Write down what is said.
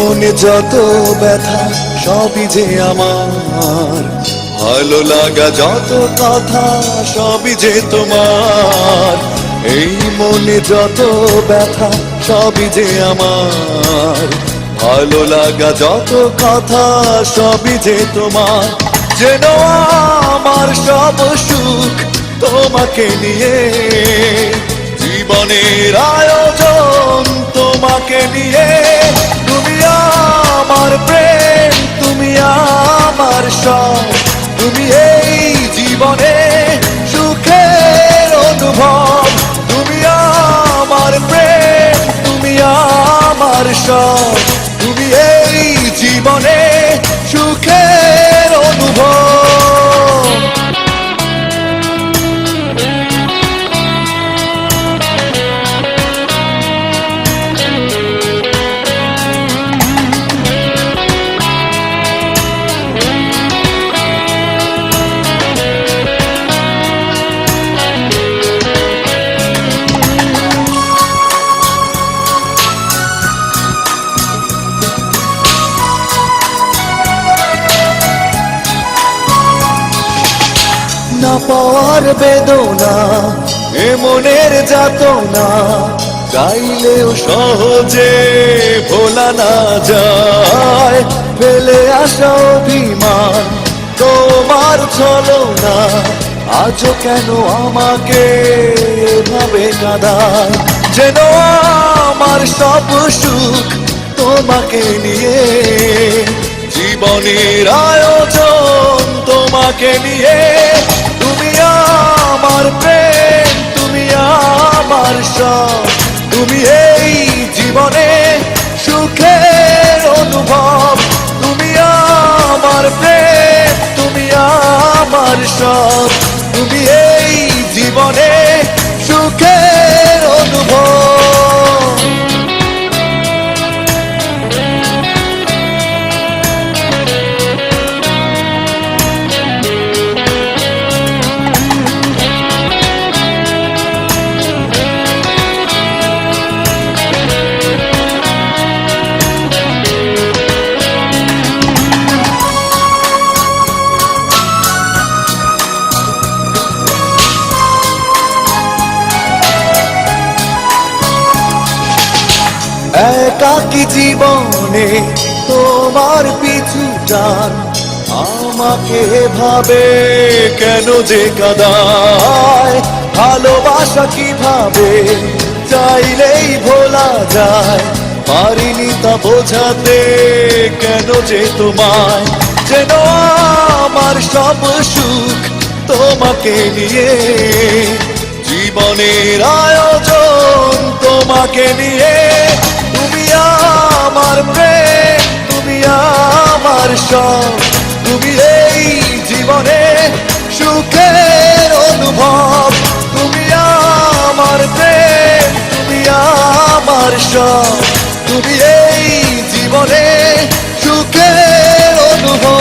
মনে যত ব্যথা, সবই যে আমার। ভালো লাগা যত কথা, সবই যে তোমার। এই মনে যত ব্যথা, সবই যে আমার। ভালো লাগা যত কথা, সবই যে তোমার। যেন আমার সব সুখ তোমাকে নিয়ে জীবনের আয়োজন সব তুমি এই জীবনে সুখের অনুভব। তুমি আমার প্রেম, তুমি আমার সব। তুমি এই জীবনে সুখের অনুভব। না পাওয়ার বেদনা, এ মনের যাতনা চাইলেও সহজে ভোলা না যায়। ফেলে আসা অভিমান, তোমার চলো না আজও কেন আমাকে এভাবে কাঁদায় যেন আমার সব সুখ তোমাকে নিয়ে, জীবনের আয়োজন তোমাকে নিয়ে। আমার সব তুমি এই জীবনে সুখের অনুভব। তুমি আমার প্রেম, তুমি আমার সব। তুমি এই জীবনে একাকি জীবনে তোমার পিছু টান আমাকে ভাবে কেন যে কাদায়? ভালোবাসা কীভাবে চাইলেই ভোলা যায়? পারিনি তা বোঝাতে কেন যে তোমায়? যেন আমার সব সুখ তোমাকে নিয়ে জীবনের আয়োজন তোমাকে নিয়ে ঈশ্বর তুমি এই জীবনে সুখের অনুভব। তুমি আমার প্রেম, তুমি আমার সব। তুমি এই জীবনে সুখের অনুভব।